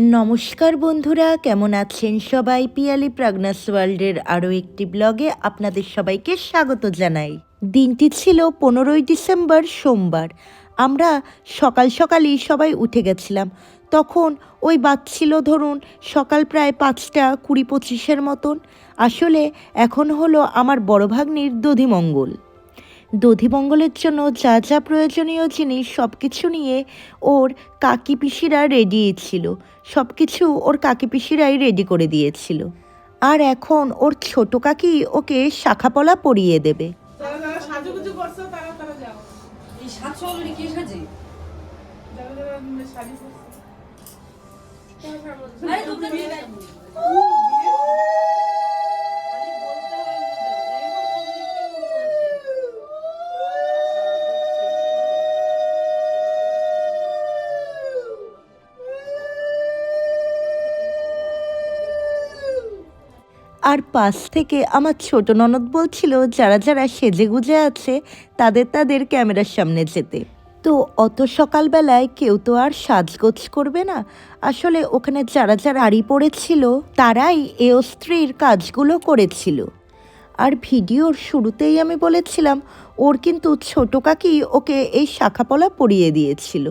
নমস্কার বন্ধুরা, কেমন আছেন সবাই? পিয়ালি প্রাগনাস ওয়ার্ল্ডের আরও একটি ব্লগে আপনাদের সবাইকে স্বাগত জানাই। দিনটি ছিল পনেরোই ডিসেম্বর সোমবার। আমরা সকাল সকালই সবাই উঠে গেছিলাম। তখন ওই বাজছিল ধরুন সকাল প্রায় পাঁচটা কুড়ি পঁচিশের মতন। আসলে এখন হলো আমার বড় ভাগ্নির দধিমঙ্গল। দধিমঙ্গলের জন্য যা যা প্রয়োজনীয় জিনিস সব কিছু নিয়ে ওর কাকি পিসিরা রেডি ছিল। সব কিছু ওর কাকি পিসিরাই রেডি করে দিয়েছিল। আর এখন ওর ছোট কাকি ওকে শাখাপলা পরিয়ে দেবে। যারা আরে পাশ থেকে আমার ছোট ননদ বলছিল, যারা যারা সেজে গুজে আছে, তাদের তাদের ক্যামেরার সামনে যেতে। তো অত সকালবেলায় কেউ তো আর সাজগোজ করবে না। আসলে ওখানে যারা যারা আড়ি পড়েছিল, তারাই এ স্ত্রীর কাজগুলো করেছিল। আর ভিডিওর শুরুতেই আমি বলেছিলাম, ওর কিন্তু ছোট কাকি ওকে এই শাখাপলা পরিয়ে দিয়েছিল।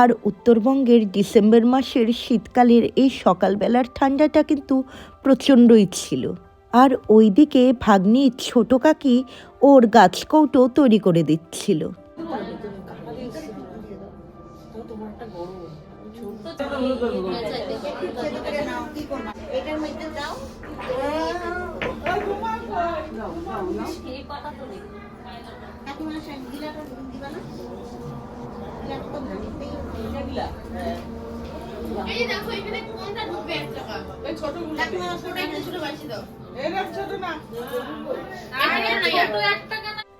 আর উত্তরবঙ্গের ডিসেম্বর মাসের শীতকালের এই সকালবেলার ঠান্ডাটা কিন্তু প্রচণ্ডই ছিল। আর ওইদিকে ভাগ্নি ছোট কাকি ওর গাছকৌটো তৈরি করে দিচ্ছিল। এই যে দেখো এখানে কোনটা ঢুকবে এক টাকা এই ছোটগুলো দেখো ছোট একটা ছোট বাড়ছি দাও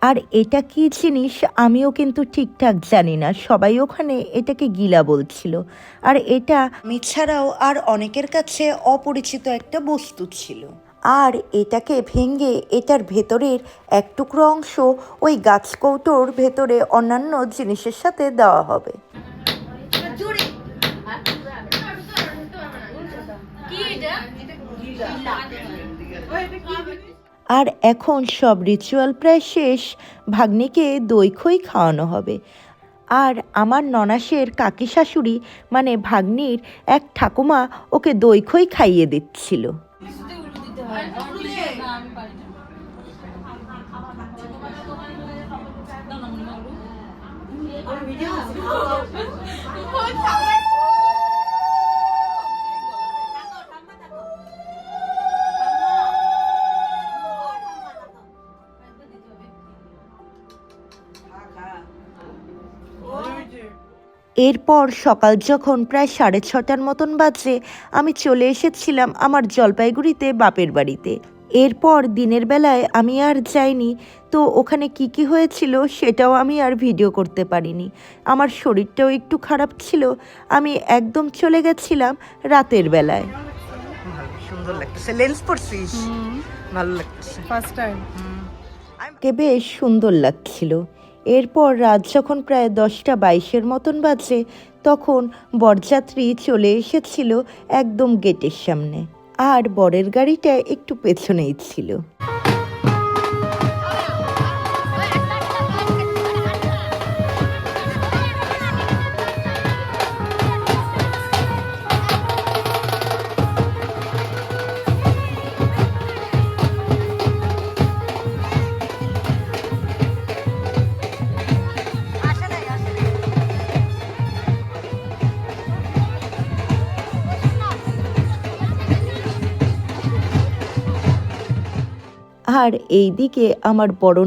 আর এটা কি জিনিস? আমিও কিন্তু ঠিকঠাক জানি না। সবাই ওখানে এটাকে গিলা বলছিল। আর এটা আমি ছাড়াও আর অনেকের কাছে অপরিচিত একটা বস্তু ছিল। আর এটাকে ভেঙে এটার ভেতরের এক টুকরো অংশ ওই গাছ কৌটোর ভেতরে অন্যান্য জিনিসের সাথে দেওয়া হবে? আর এখন সব রিচুয়াল প্রায় শেষ। ভাগ্নিকে দই খই খাওয়ানো হবে। আর আমার ননাসের কাকি শাশুড়ি মানে ভাগ্নির এক ঠাকুমা, ওকে দই খই খাইয়ে দিচ্ছিল। দিতে হয়। আমি পারি না। দাও এরপর সকাল যখন প্রায় সাড়ে ছটার মতন বাজে আমি চলে এসেছিলাম আমার জলপাইগুড়িতে বাপের বাড়িতে। এরপর দিনের বেলায় আমি আর যাইনি তো ওখানে কি কি হয়েছিল সেটাও আমি আর ভিডিও করতে পারিনি। আমার শরীরটাও একটু খারাপ ছিল আমি একদম চলে গেছিলাম রাতের বেলায়। সুন্দর লাগতেছে লেন্স পরছিস? ভালো লাগতেছে। ফার্স্ট টাইম কে বেশ সুন্দর লাগছিল। এরপর রাত যখন প্রায় দশটা বাইশের মতন বাজে, তখন বরযাত্রী চলে এসেছিল একদম গেটের সামনে। আর বরের গাড়িটা একটু পেছনেই ছিল। আর এই দিকে আমার বড়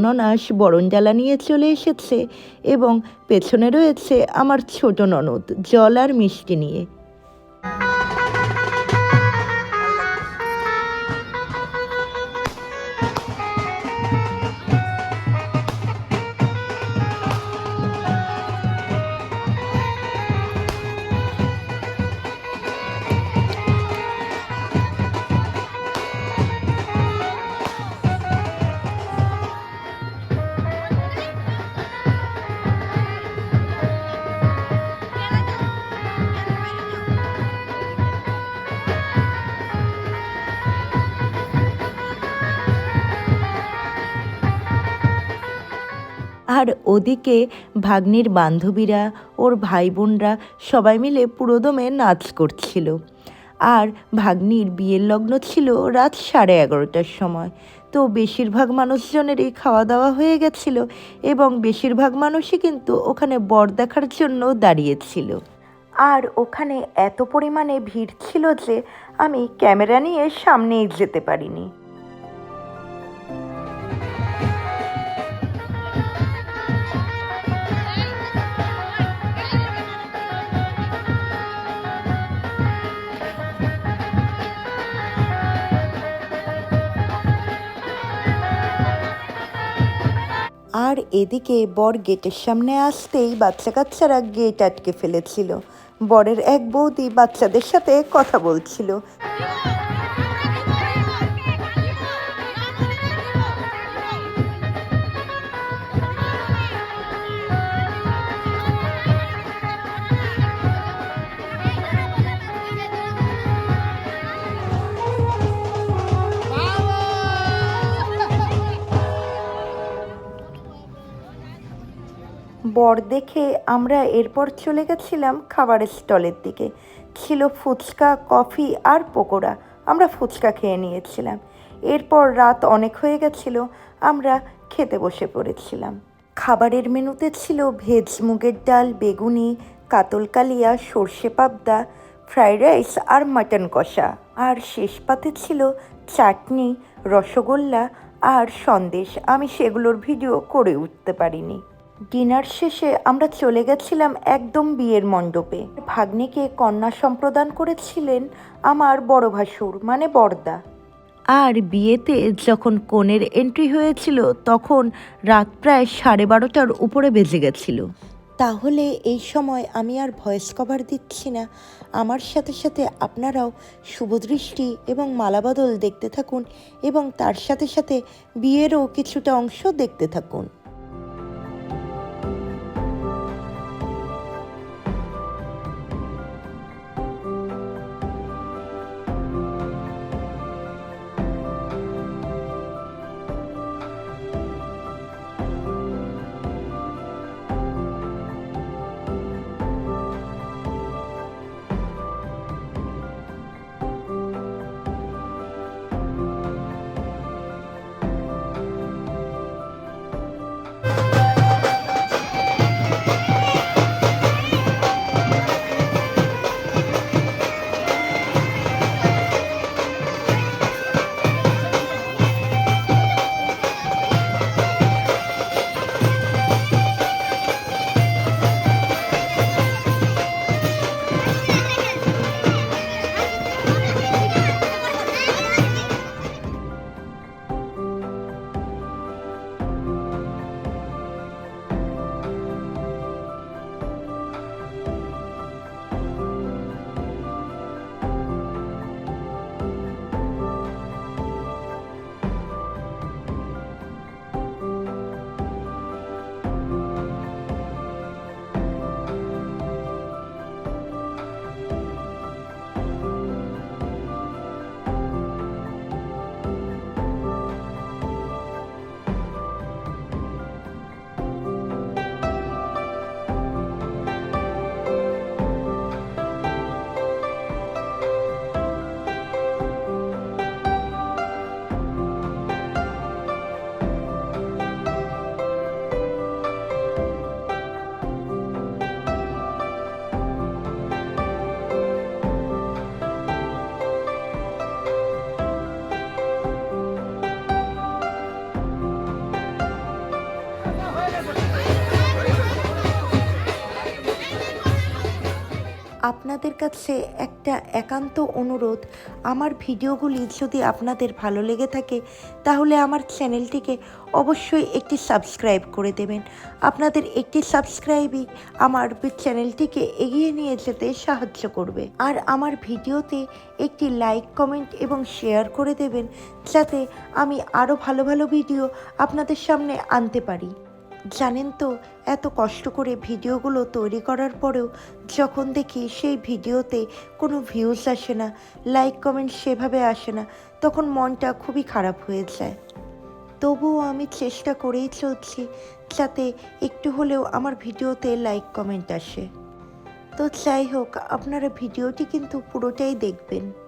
বরণ জ্বালা নিয়ে চলে এসেছে এবং পেছনে রয়েছে আমার ছোট ননদ জল আর মিষ্টি নিয়ে। আর ওদিকে ভাগ্নির বান্ধবীরা, ওর ভাই বোনরা সবাই মিলে পুরোদমে নাচ করছিল। আর ভাগ্নির বিয়ের লগ্ন ছিল রাত সাড়ে এগারোটার সময়। তো বেশিরভাগ মানুষজনেরই খাওয়া দাওয়া হয়ে গেছিল এবং বেশিরভাগ মানুষই কিন্তু ওখানে বর দেখার জন্য দাঁড়িয়েছিল। আর ওখানে এত পরিমাণে ভিড় ছিল যে আমি ক্যামেরা নিয়ে সামনেই যেতে পারিনি। আর এদিকে বর গেটের সামনে আসতেই বাচ্চা কাচ্চারা গেট আটকে ফেলেছিল। বরের এক বৌদি বাচ্চাদের সাথে কথা বলছিল। বর দেখে আমরা এরপর চলে গেছিলাম খাবারের স্টলের দিকে। ছিল ফুচকা, কফি আর পকোড়া। আমরা ফুচকা খেয়ে নিয়েছিলাম। এরপর রাত অনেক হয়ে গেছিল, আমরা খেতে বসে পড়েছিলাম। খাবারের মেনুতে ছিল ভেজ মুগের ডাল, বেগুনি, কাতল কালিয়া, সর্ষে পাবদা, ফ্রাইড রাইস আর মাটন কষা। আর শেষ পাতে ছিল চাটনি, রসগোল্লা আর সন্দেশ। আমি সেগুলোর ভিডিও করে উঠতে পারিনি। ডিনার শেষে আমরা চলে গেছিলাম একদম বিয়ের মণ্ডপে। ভাগ্নিকে কন্যা সম্প্রদান করেছিলেন আমার বড় ভাসুর মানে বড়দা আর বিয়েতে যখন কনের এন্ট্রি হয়েছিল, তখন রাত প্রায় সাড়ে বারোটার উপরে বেজে গেছিল। তাহলে এই সময় আমি আর ভয়েস কভার দিচ্ছি না। আমার সাথে সাথে আপনারাও শুভদৃষ্টি এবং মালাবদল দেখতে থাকুন এবং তার সাথে সাথে বিয়েরও কিছুটা অংশ দেখতে থাকুন। আপনাদের কাছে একটা একান্ত অনুরোধ। আমার ভিডিওগুলি যদি আপনাদের ভালো লেগে থাকে, তাহলে আমার চ্যানেলটিকে অবশ্যই একটি সাবস্ক্রাইব করে দেবেন। আপনাদের একটি সাবস্ক্রাইবই আমার চ্যানেলটিকে এগিয়ে নিয়ে যেতে সাহায্য করবে। আর আমার ভিডিওতে একটি লাইক, কমেন্ট এবং শেয়ার করে দেবেন, যাতে আমি আরও ভালো ভালো ভিডিও আপনাদের সামনে আনতে পারি। জানেন তো, এত কষ্ট করে ভিডিওগুলো তৈরি করার পরেও যখন দেখি সেই ভিডিওতে কোনো ভিউজ আসে না লাইক কমেন্ট সেভাবে আসে না, তখন মনটা খুবই খারাপ হয়ে যায়। তবুও আমি চেষ্টা করেই চলছি যাতে একটু হলেও আমার ভিডিওতে লাইক কমেন্ট আসে। তো যাই হোক, আপনারা ভিডিওটি কিন্তু পুরোটাই দেখবেন।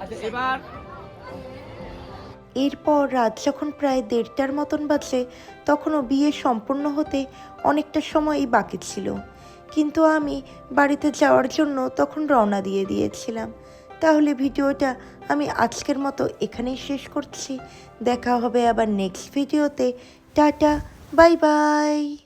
এবার? এরপর রাত যখন প্রায় দেড়টার মতন বাজে, তখনও বিয়ে সম্পূর্ণ হতে অনেকটা সময়ই বাকি ছিল। কিন্তু আমি বাড়িতে যাওয়ার জন্য তখন রওনা দিয়ে দিয়েছিলাম। তাহলে ভিডিওটা আমি আজকের মতো এখানেই শেষ করছি। দেখা হবে আবার নেক্সট ভিডিওতে টাটা, বাই বাই।